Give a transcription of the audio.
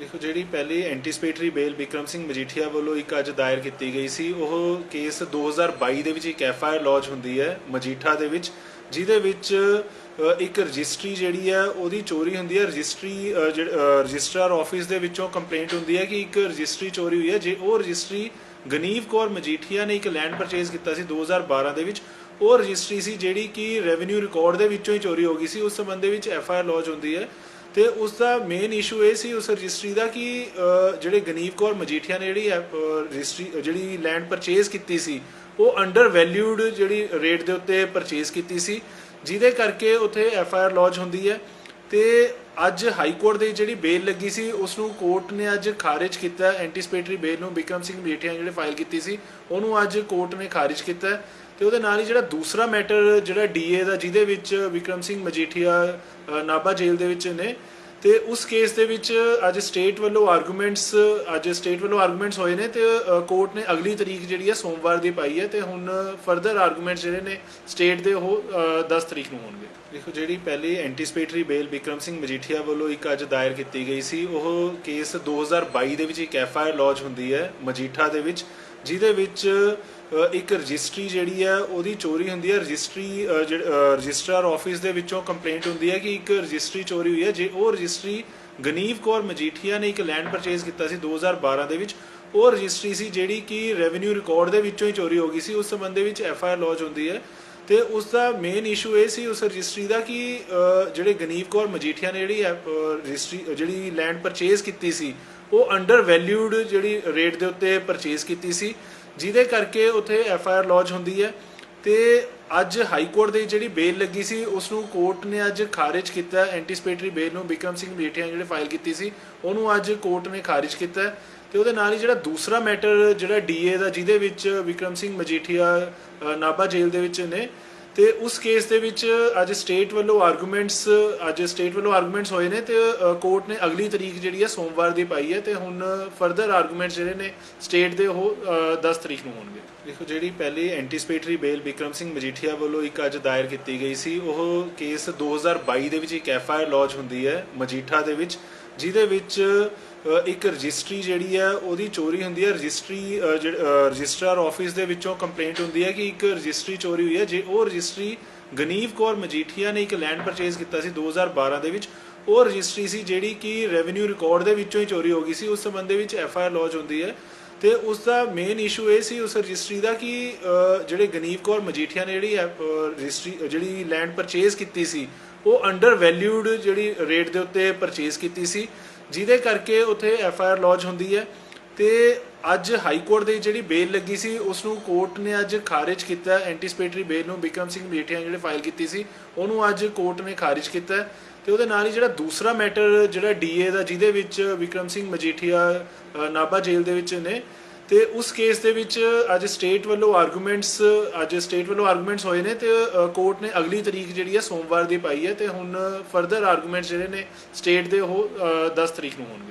ਦੇਖੋ ਜਿਹੜੀ ਪਹਿਲੀ ਐਂਟੀਸਪੇਟਰੀ ਬੇਲ ਵਿਕਰਮ ਸਿੰਘ ਮਜੀਠੀਆ ਵੱਲੋਂ ਇੱਕ ਅੱਜ ਦਾਇਰ ਕੀਤੀ ਗਈ ਸੀ ਉਹ ਕੇਸ 2022 ਦੇ ਵਿੱਚ ਇੱਕ ਐਫ ਆਈ ਆਰ ਲੌਂਚ ਹੁੰਦੀ ਹੈ ਮਜੀਠਾ ਦੇ ਵਿੱਚ ਜਿਹਦੇ ਵਿੱਚ ਇੱਕ ਰਜਿਸਟਰੀ ਜਿਹੜੀ ਹੈ ਉਹਦੀ ਚੋਰੀ ਹੁੰਦੀ ਹੈ। ਰਜਿਸਟਰੀ ਅ, ਰਜਿਸਟਰਾਰ ਆਫਿਸ ਦੇ ਵਿੱਚੋਂ ਕੰਪਲੇਂਟ ਹੁੰਦੀ ਹੈ ਕਿ ਇੱਕ ਰਜਿਸਟਰੀ ਚੋਰੀ ਹੋਈ ਹੈ। ਜੇ ਉਹ ਰਜਿਸਟਰੀ ਗਨੀਵ ਕੌਰ ਮਜੀਠੀਆ ਨੇ ਇੱਕ ਲੈਂਡ ਪਰਚੇਜ਼ ਕੀਤਾ ਸੀ 2012 ਦੇ ਵਿੱਚ। ਉਹ ਰਜਿਸਟਰੀ ਸੀ ਜਿਹੜੀ ਕਿ ਰੈਵਨਿਊ ਰਿਕਾਰਡ ਦੇ ਵਿੱਚੋਂ ਹੀ ਚੋਰੀ ਹੋ ਗਈ ਸੀ। ਉਸ ਸੰਬੰਧ ਦੇ ਵਿੱਚ ਐਫ ਆਈ ਆਰ ਲੌਂਚ ਹੁੰਦੀ ਹੈ। ਤੇ ਉਸ ਦਾ ਮੇਨ ਇਸ਼ੂ ਇਹ ਸੀ ਉਸ ਰਜਿਸਟਰੀ ਦਾ ਕਿ ਜਿਹੜੇ ਗਨੀਵ ਕੌਰ ਮਜੀਠੀਆ ਨੇ ਜਿਹੜੀ ਐ- ਰਜਿਸਟਰੀ ਜਿਹੜੀ ਲੈਂਡ ਪਰਚੇਜ਼ ਕੀਤੀ ਸੀ, ਉਹ ਅੰਡਰ ਵੈਲਿਊਡ ਜਿਹੜੀ ਰੇਟ ਦੇ ਉੱਤੇ ਪਰਚੇਜ਼ ਕੀਤੀ ਸੀ। ਜਿਹਦੇ ਕਰਕੇ ਉੱਥੇ ਐਫ ਆਈ ਆਰ ਲੌਂਚ ਹੁੰਦੀ ਹੈ। ਤੇ ਅੱਜ ਹਾਈ ਕੋਰਟ ਦੇ ਜਿਹੜੀ ਬੇਲ ਲੱਗੀ ਸੀ ਉਸ ਨੂੰ ਕੋਰਟ ਨੇ ਅੱਜ ਖਾਰਿਜ ਕੀਤਾ। ਐਂਟੀਸਪੇਟਰੀ ਬੇਲ ਨੂੰ ਬਿਕਰਮ ਸਿੰਘ ਮਜੀਠੀਆ ਨੇ ਜਿਹੜੇ ਫਾਈਲ ਕੀਤੀ ਸੀ ਉਹਨੂੰ ਅੱਜ ਕੋਰਟ ਨੇ ਖਾਰਿਜ ਕੀਤਾ ਹੈ। ਤੇ ਉਹਦੇ ਨਾਲ ਹੀ ਜਿਹੜਾ ਦੂਸਰਾ ਮੈਟਰ ਜਿਹੜਾ ਡੀਏ ਦਾ ਜਿਹਦੇ ਵਿੱਚ ਵਿਕਰਮ ਸਿੰਘ ਮਜੀਠੀਆ ਅ, ਨਾਭਾ ਜੇਲ੍ਹ ਦੇ ਵਿੱਚ ਨੇ ਤੇ ਉਸ ਕੇਸ ਦੇ ਵਿੱਚ ਅੱਜ ਸਟੇਟ ਵੱਲੋਂ ਆਰਗੂਮੈਂਟਸ ਅੱਜ ਸਟੇਟ ਵੱਲੋਂ ਆਰਗੂਮੈਂਟਸ ਹੋਏ ਨੇ ਤੇ ਕੋਰਟ ਨੇ ਅਗਲੀ ਤਰੀਕ ਜਿਹੜੀ ਹੈ ਸੋਮਵਾਰ ਦੀ ਪਾਈ ਹੈ ਤੇ ਹੁਣ ਫਰਦਰ ਆਰਗੂਮੈਂਟਸ ਜਿਹੜੇ ਨੇ ਸਟੇਟ ਦੇ ਉਹ ਅ, 10 ਤਰੀਕ ਨੂੰ ਹੋਣਗੇ। ਦੇਖੋ ਜਿਹੜੀ ਪਹਿਲੀ ਐਂਟੀਸਪੇਟਰੀ ਬੇਲ ਵਿਕਰਮ ਸਿੰਘ ਮਜੀਠੀਆ ਵੱਲੋਂ ਇੱਕ ਅੱਜ ਦਾਇਰ ਕੀਤੀ ਗਈ ਸੀ ਉਹ ਕੇਸ 2022 ਦੇ ਵਿੱਚ ਇੱਕ ਐਫ ਆਈ ਆਰ ਲੌਂਚ ਹੁੰਦੀ ਹੈ ਮਜੀਠਾ ਦੇ ਵਿੱਚ। ਜਿਹਦੇ ਵਿੱਚ ਇੱਕ ਰਜਿਸਟਰੀ ਜਿਹੜੀ ਹੈ ਉਹਦੀ ਚੋਰੀ ਹੁੰਦੀ ਹੈ। ਰਜਿਸਟਰੀ ਅ, ਆਫਿਸ ਦੇ ਵਿੱਚੋਂ ਕੰਪਲੇਂਟ ਹੁੰਦੀ ਹੈ ਕਿ ਇੱਕ ਰਜਿਸਟਰੀ ਚੋਰੀ ਹੋਈ ਹੈ। ਜੇ ਉਹ ਰਜਿਸਟਰੀ ਗਨੀਵ ਕੌਰ ਮਜੀਠੀਆ ਨੇ ਇੱਕ ਲੈਂਡ ਪਰਚੇਜ਼ ਕੀਤਾ ਸੀ 2012 ਦੇ ਵਿੱਚ ਉਹ ਰਜਿਸਟਰੀ ਸੀ ਜਿਹੜੀ ਕਿ ਰੈਵਨਿਊ ਰਿਕਾਰਡ ਦੇ ਵਿੱਚੋਂ ਹੀ ਚੋਰੀ ਹੋ ਗਈ ਸੀ। ਉਸ ਸੰਬੰਧ ਦੇ ਵਿੱਚ ਐਫ ਆਈ ਆਰ ਲੌਂਚ ਹੁੰਦੀ ਹੈ। ਤੇ ਉਸ ਦਾ ਮੇਨ ਇਸ਼ੂ ਇਹ ਸੀ ਉਸ ਰਜਿਸਟਰੀ ਦਾ ਕਿ ਜਿਹੜੇ ਗਨੀਵ ਕੌਰ ਮਜੀਠੀਆ ਨੇ ਜਿਹੜੀ ਰਜਿਸਟਰੀ ਜਿਹੜੀ ਲੈਂਡ ਪਰਚੇਸ ਕੀਤੀ ਸੀ, ਉਹ ਅੰਡਰ ਵੈਲਿਊਡ ਜਿਹੜੀ ਰੇਟ ਦੇ ਉੱਤੇ ਪਰਚੇਸ ਕੀਤੀ ਸੀ, ਜਿਹਦੇ ਕਰਕੇ ਉੱਥੇ ਐਫ ਆਈ ਆਰ ਲੌਂਚ ਹੁੰਦੀ ਹੈ। ਤੇ ਅੱਜ ਹਾਈ ਕੋਰਟ ਦੇ ਜਿਹੜੀ ਬੇਲ ਲੱਗੀ ਸੀ ਉਸ ਨੂੰ ਕੋਰਟ ਨੇ ਅੱਜ ਖਾਰਿਜ ਕੀਤਾ। ਐਂਟੀਸਪੇਟਰੀ ਬੇਲ ਨੂੰ ਬਿਕਰਮ ਸਿੰਘ ਮਜੀਠੀਆ ਨੇ ਜਿਹੜੇ ਫਾਈਲ ਕੀਤੀ ਸੀ ਉਹਨੂੰ ਅੱਜ ਕੋਰਟ ਨੇ ਖਾਰਿਜ ਕੀਤਾ। ਹੈ ਤੇ ਉਹਦੇ ਨਾਲ ਹੀ ਜਿਹੜਾ ਦੂਸਰਾ ਮੈਟਰ ਜਿਹੜਾ ਡੀਏ ਦਾ ਜਿਹਦੇ ਵਿੱਚ ਵਿਕਰਮ ਸਿੰਘ ਮਜੀਠੀਆ ਅ, ਨਾਭਾ ਜੇਲ੍ਹ ਦੇ ਵਿੱਚ ਨੇ ਤੇ ਉਸ ਕੇਸ ਦੇ ਵਿੱਚ ਅੱਜ ਸਟੇਟ ਵੱਲੋਂ ਆਰਗੂਮੈਂਟਸ ਅੱਜ ਸਟੇਟ ਵੱਲੋਂ ਆਰਗੂਮੈਂਟਸ ਹੋਏ ਨੇ ਤੇ ਕੋਰਟ ਨੇ ਅਗਲੀ ਤਰੀਕ ਜਿਹੜੀ ਹੈ ਸੋਮਵਾਰ ਦੀ ਪਾਈ ਹੈ ਤੇ ਹੁਣ ਫਰਦਰ ਆਰਗੂਮੈਂਟਸ ਜਿਹੜੇ ਨੇ ਸਟੇਟ ਦੇ ਉਹ ਅ, 10 ਤਰੀਕ ਨੂੰ ਹੋਣਗੇ। ਦੇਖੋ ਜਿਹੜੀ ਪਹਿਲੀ ਐਂਟੀਸਪੇਟਰੀ ਬੇਲ ਵਿਕਰਮ ਸਿੰਘ ਮਜੀਠੀਆ ਵੱਲੋਂ ਇੱਕ ਅੱਜ ਦਾਇਰ ਕੀਤੀ ਗਈ ਸੀ ਉਹ ਕੇਸ 2022 ਦੇ ਵਿੱਚ ਇੱਕ ਐਫ ਆਈ ਆਰ ਲੌਂਚ ਹੁੰਦੀ ਹੈ ਮਜੀਠਾ ਦੇ ਵਿੱਚ। ਜਿਹਦੇ ਵਿੱਚ ਇੱਕ ਰਜਿਸਟਰੀ ਜਿਹੜੀ ਹੈ ਉਹਦੀ ਚੋਰੀ ਹੁੰਦੀ ਹੈ। ਰਜਿਸਟਰੀ ਅ, ਰਜਿਸਟਰਾਰ ਆਫਿਸ ਦੇ ਵਿੱਚੋਂ ਕੰਪਲੇਂਟ ਹੁੰਦੀ ਹੈ ਕਿ ਇੱਕ ਰਜਿਸਟਰੀ ਚੋਰੀ ਹੋਈ ਹੈ। ਜੇ ਉਹ ਰਜਿਸਟਰੀ ਗਨੀਵ ਕੌਰ ਮਜੀਠੀਆ ਨੇ ਇੱਕ ਲੈਂਡ ਪਰਚੇਜ਼ ਕੀਤਾ ਸੀ 2012 ਦੇ ਵਿੱਚ ਉਹ ਰਜਿਸਟਰੀ ਸੀ ਜਿਹੜੀ ਕਿ ਰੈਵਨਿਊ ਰਿਕਾਰਡ ਦੇ ਵਿੱਚੋਂ ਹੀ ਚੋਰੀ ਹੋ ਗਈ ਸੀ। ਉਸ ਸੰਬੰਧ ਦੇ ਵਿੱਚ ਐਫ ਆਈ ਆਰ ਲੌਂਚ ਹੁੰਦੀ ਹੈ। ਤੇ ਉਸ ਦਾ ਮੇਨ ਇਸ਼ੂ ਇਹ ਸੀ ਉਸ ਰਜਿਸਟਰੀ ਦਾ ਕਿ ਜਿਹੜੇ ਗਨੀਵ ਕੌਰ ਮਜੀਠੀਆ ਨੇ ਜਿਹੜੀ ਐ- ਰਜਿਸਟਰੀ ਜਿਹੜੀ ਲੈਂਡ ਪਰਚੇਜ਼ ਕੀਤੀ ਸੀ ਉਹ ਅੰਡਰ ਵੈਲਿਊਡ ਜਿਹੜੀ ਰੇਟ ਦੇ ਉੱਤੇ ਪਰਚੇਸ ਕੀਤੀ ਸੀ ਜਿਹਦੇ ਕਰਕੇ ਉੱਥੇ ਐਫ ਆਈ ਆਰ ਲੌਂਚ ਹੁੰਦੀ ਹੈ। ਤੇ ਅੱਜ ਹਾਈ ਕੋਰਟ ਦੇ ਜਿਹੜੀ ਬੇਲ ਲੱਗੀ ਸੀ ਉਸ ਨੂੰ ਕੋਰਟ ਨੇ ਅੱਜ ਖਾਰਜ ਕੀਤਾ। ਐਂਟੀਸਪੇਟਰੀ ਬੇਲ ਨੂੰ ਵਿਕਰਮ ਸਿੰਘ ਮਜੀਠੀਆ ਨੇ ਜਿਹੜੇ ਫਾਈਲ ਕੀਤੀ ਸੀ ਉਹਨੂੰ ਅੱਜ ਕੋਰਟ ਨੇ ਖਾਰਿਜ ਕੀਤਾ। ਹੈ ਤੇ ਉਹਦੇ ਨਾਲ ਹੀ ਜਿਹੜਾ ਦੂਸਰਾ ਮੈਟਰ ਜਿਹੜਾ ਡੀਏ ਦਾ ਜਿਹਦੇ ਵਿੱਚ ਵਿਕਰਮ ਸਿੰਘ ਮਜੀਠੀਆ ਅ, ਨਾਭਾ ਜੇਲ੍ਹ ਦੇ ਵਿੱਚ ਨੇ ਤੇ ਉਸ ਕੇਸ ਦੇ ਵਿੱਚ ਅੱਜ ਸਟੇਟ ਵੱਲੋਂ ਆਰਗੂਮੈਂਟਸ ਅੱਜ ਸਟੇਟ ਵੱਲੋਂ ਆਰਗੂਮੈਂਟਸ ਹੋਏ ਨੇ ਤੇ ਕੋਰਟ ਨੇ ਅਗਲੀ ਤਰੀਕ ਜਿਹੜੀ ਹੈ ਸੋਮਵਾਰ ਦੀ ਪਾਈ ਹੈ ਤੇ ਹੁਣ ਫਰਦਰ ਆਰਗੂਮੈਂਟਸ ਜਿਹੜੇ ਨੇ ਸਟੇਟ ਦੇ ਉਹ ਅ, 10 ਤਰੀਕ ਨੂੰ ਹੋਣਗੇ।